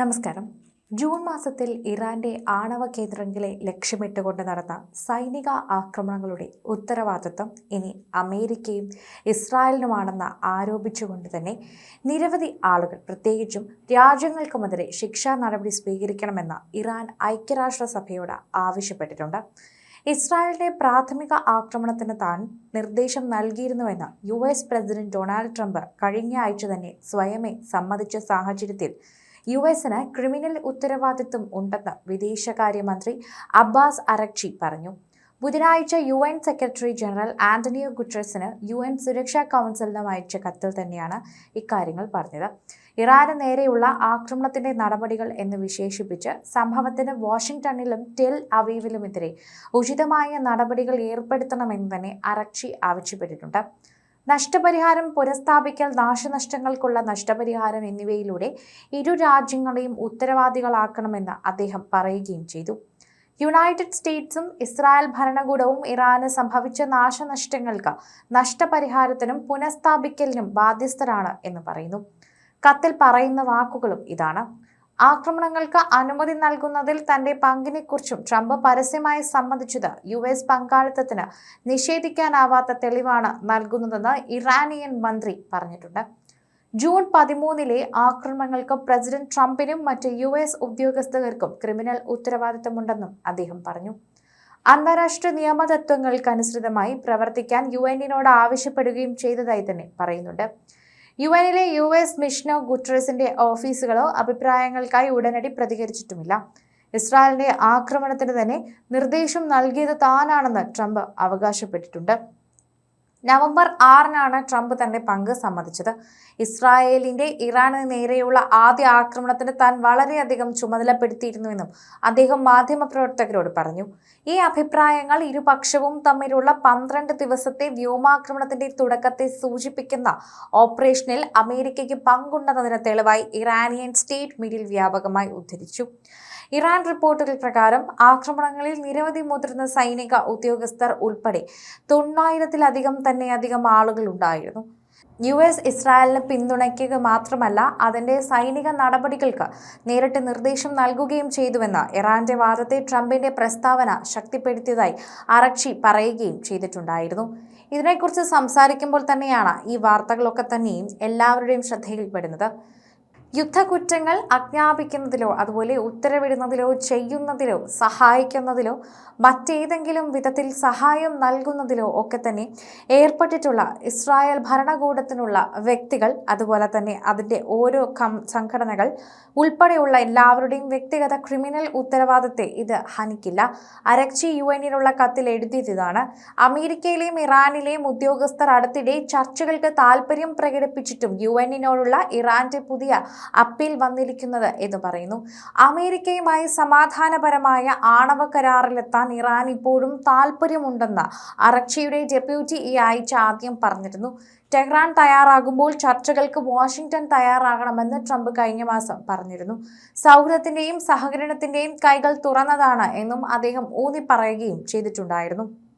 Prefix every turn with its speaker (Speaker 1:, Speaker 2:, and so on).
Speaker 1: നമസ്കാരം. ജൂൺ മാസത്തിൽ ഇറാന്റെ ആണവ കേന്ദ്രങ്ങളെ ലക്ഷ്യമിട്ടുകൊണ്ട് നടന്ന സൈനിക ആക്രമണങ്ങളുടെ ഉത്തരവാദിത്വം ഇനി അമേരിക്കയും ഇസ്രായേലിനുമാണെന്ന് ആരോപിച്ചുകൊണ്ട് തന്നെ നിരവധി ആളുകൾ പ്രത്യേകിച്ചും രാജ്യങ്ങൾക്കുമെതിരെ ശിക്ഷാ നടപടി സ്വീകരിക്കണമെന്ന് ഇറാൻ ഐക്യരാഷ്ട്രസഭയോട് ആവശ്യപ്പെട്ടിട്ടുണ്ട്. ഇസ്രായേലിന്റെ പ്രാഥമിക ആക്രമണത്തിന് താൻ നിർദ്ദേശം നൽകിയിരുന്നുവെന്ന് U S president Donald Trump കഴിഞ്ഞ ആഴ്ച തന്നെ സ്വയമേ സമ്മതിച്ച സാഹചര്യത്തിൽ യു എസിന് ക്രിമിനൽ ഉത്തരവാദിത്വം ഉണ്ടെന്ന് വിദേശകാര്യമന്ത്രി അബ്ബാസ് അറക്ഷി പറഞ്ഞു. ബുധനാഴ്ച U N secretary general Antonio ഗുട്രസിന് U N സുരക്ഷാ കൗൺസിലിനും അയച്ച കത്തിൽ തന്നെയാണ് ഇക്കാര്യങ്ങൾ പറഞ്ഞത്. ഇറാന് നേരെയുള്ള ആക്രമണത്തിന്റെ നടപടികൾ എന്ന് വിശേഷിപ്പിച്ച് സംഭവത്തിന് വാഷിംഗ്ടണിലും ടെൽ അവീവിലുമെതിരെ ഉചിതമായ നടപടികൾ ഏർപ്പെടുത്തണമെന്ന് തന്നെ അറക്ഷി ആവശ്യപ്പെട്ടിട്ടുണ്ട്. നഷ്ടപരിഹാരം പുനഃസ്ഥാപിക്കൽ നാശനഷ്ടങ്ങൾക്കുള്ള നഷ്ടപരിഹാരം എന്നിവയിലൂടെ ഇരു രാജ്യങ്ങളെയും ഉത്തരവാദികളാക്കണമെന്ന് അദ്ദേഹം പറയുകയും ചെയ്തു. യുണൈറ്റഡ് സ്റ്റേറ്റ്സും ഇസ്രായേൽ ഭരണകൂടവും ഇറാന് സംഭവിച്ച നാശനഷ്ടങ്ങൾക്ക് നഷ്ടപരിഹാരത്തിനും പുനഃസ്ഥാപിക്കലിനും ബാധ്യസ്ഥരാണ് എന്ന് പറയുന്നു. കത്തിൽ പറയുന്ന വാക്കുകളും ഇതാണ്. ആക്രമണങ്ങൾക്ക് അനുമതി നൽകുന്നതിൽ തന്റെ പങ്കിനെക്കുറിച്ചും ട്രംപ് പരസ്യമായി സമ്മതിച്ചത് യു എസ് പങ്കാളിത്തത്തിന് നിഷേധിക്കാനാവാത്ത തെളിവാണ് നൽകുന്നതെന്ന് ഇറാനിയൻ മന്ത്രി പറഞ്ഞിട്ടുണ്ട്. ജൂൺ പതിമൂന്നിലെ ആക്രമണങ്ങൾക്ക് പ്രസിഡന്റ് ട്രംപിനും മറ്റ് യു എസ് ഉദ്യോഗസ്ഥർക്കും ക്രിമിനൽ ഉത്തരവാദിത്തമുണ്ടെന്നും അദ്ദേഹം പറഞ്ഞു. അന്താരാഷ്ട്ര നിയമതത്വങ്ങൾക്കനുസൃതമായി പ്രവർത്തിക്കാൻ യു എന്നിനോട് ആവശ്യപ്പെടുകയും ചെയ്തതായി തന്നെ പറയുന്നുണ്ട്. യു എനിലെ യു എസ് മിഷനോ ഗുട്രസിന്റെ ഓഫീസുകളോ അഭിപ്രായങ്ങൾക്കായി ഉടനടി പ്രതികരിച്ചിട്ടുമില്ല. ഇസ്രായേലിന്റെ ആക്രമണത്തിന് തന്നെ നിർദ്ദേശം നൽകിയത് താനാണെന്ന് ട്രംപ് അവകാശപ്പെട്ടിട്ടുണ്ട്. നവംബർ ആറിനാണ് ട്രംപ് തന്റെ പങ്ക് സമ്മതിച്ചത്. ഇസ്രായേലിന്റെ ഇറാന് നേരെയുള്ള ആദ്യ ആക്രമണത്തിന് താൻ വളരെയധികം ചുമതലപ്പെടുത്തിയിരുന്നുവെന്നും അദ്ദേഹം മാധ്യമപ്രവർത്തകരോട് പറഞ്ഞു. ഈ അഭിപ്രായങ്ങൾ ഇരുപക്ഷവും തമ്മിലുള്ള പന്ത്രണ്ട് ദിവസത്തെ വ്യോമാക്രമണത്തിന്റെ തുടക്കത്തെ സൂചിപ്പിക്കുന്ന ഓപ്പറേഷനിൽ അമേരിക്കയ്ക്ക് പങ്കുണ്ടെന്നതിന് തെളിവായി ഇറാനിയൻ സ്റ്റേറ്റ് മീഡിയയിൽ വ്യാപകമായി ഉദ്ധരിച്ചു. ഇറാൻ റിപ്പോർട്ടുകൾ പ്രകാരം ആക്രമണങ്ങളിൽ നിരവധി മുതിർന്ന സൈനിക ഉദ്യോഗസ്ഥർ ഉൾപ്പെടെ തൊണ്ണായിരത്തിലധികം തന്നെ അധികം ആളുകൾ ഉണ്ടായിരുന്നു. യു എസ് ഇസ്രായേലിന് പിന്തുണയ്ക്കുക മാത്രമല്ല അതിന്റെ സൈനിക നടപടികൾക്ക് നേരിട്ട് നിർദ്ദേശം നൽകുകയും ചെയ്തുവെന്ന് ഇറാന്റെ വാദത്തെ ട്രംപിന്റെ പ്രസ്താവന ശക്തിപ്പെടുത്തിയതായി അറക്ഷി പറയുകയും ചെയ്തിട്ടുണ്ടായിരുന്നു. ഇതിനെക്കുറിച്ച് സംസാരിക്കുമ്പോൾ തന്നെയാണ് ഈ വാർത്തകളൊക്കെ തന്നെയും എല്ലാവരുടെയും ശ്രദ്ധയിൽപ്പെടുന്നത്. യുദ്ധകുറ്റങ്ങൾ അജ്ഞാപിക്കുന്നതിലോ അതുപോലെ ഉത്തരവിടുന്നതിലോ ചെയ്യുന്നതിലോ സഹായിക്കുന്നതിലോ മറ്റേതെങ്കിലും വിധത്തിൽ സഹായം നൽകുന്നതിലോ ഒക്കെ തന്നെ ഏർപ്പെട്ടിട്ടുള്ള ഇസ്രായേൽ ഭരണകൂടത്തിനുള്ള വ്യക്തികൾ അതുപോലെ തന്നെ അതിന്റെ ഓരോ കം സംഘടനകൾ ഉൾപ്പെടെയുള്ള എല്ലാവരുടെയും വ്യക്തിഗത ക്രിമിനൽ ഉത്തരവാദിത്തെ ഇത് ഹനിക്കില്ല. അരക്ഷി യു എന്നിനുള്ള കത്തിൽ എഴുതിയതാണ് അമേരിക്കയിലെയും ഇറാനിലെയും ഉദ്യോഗസ്ഥർ അടുത്തിടെ ചർച്ചകൾക്ക് താല്പര്യം പ്രകടിപ്പിച്ചിട്ടും യു എന്നിനോടുള്ള ഇറാന്റെ പുതിയ അപ്പീൽ വന്നിരിക്കുന്നത് എന്ന് പറയുന്നു. അമേരിക്കയുമായി സമാധാനപരമായ ആണവ കരാറിലെത്താൻ ഇറാൻ ഇപ്പോഴും താല്പര്യമുണ്ടെന്ന് അറക്ഷിയുടെ ഡെപ്യൂട്ടി ഈ ആഴ്ച ആദ്യം പറഞ്ഞിരുന്നു. ടെഹ്റാൻ തയ്യാറാകുമ്പോൾ ചർച്ചകൾക്ക് വാഷിംഗ്ടൺ തയ്യാറാകണമെന്ന് ട്രംപ് കഴിഞ്ഞ മാസം പറഞ്ഞിരുന്നു. സൗഹൃദത്തിന്റെയും സഹകരണത്തിന്റെയും കൈകൾ തുറന്നതാണ് എന്നും അദ്ദേഹം ഊന്നി പറയുകയും ചെയ്തിട്ടുണ്ടായിരുന്നു.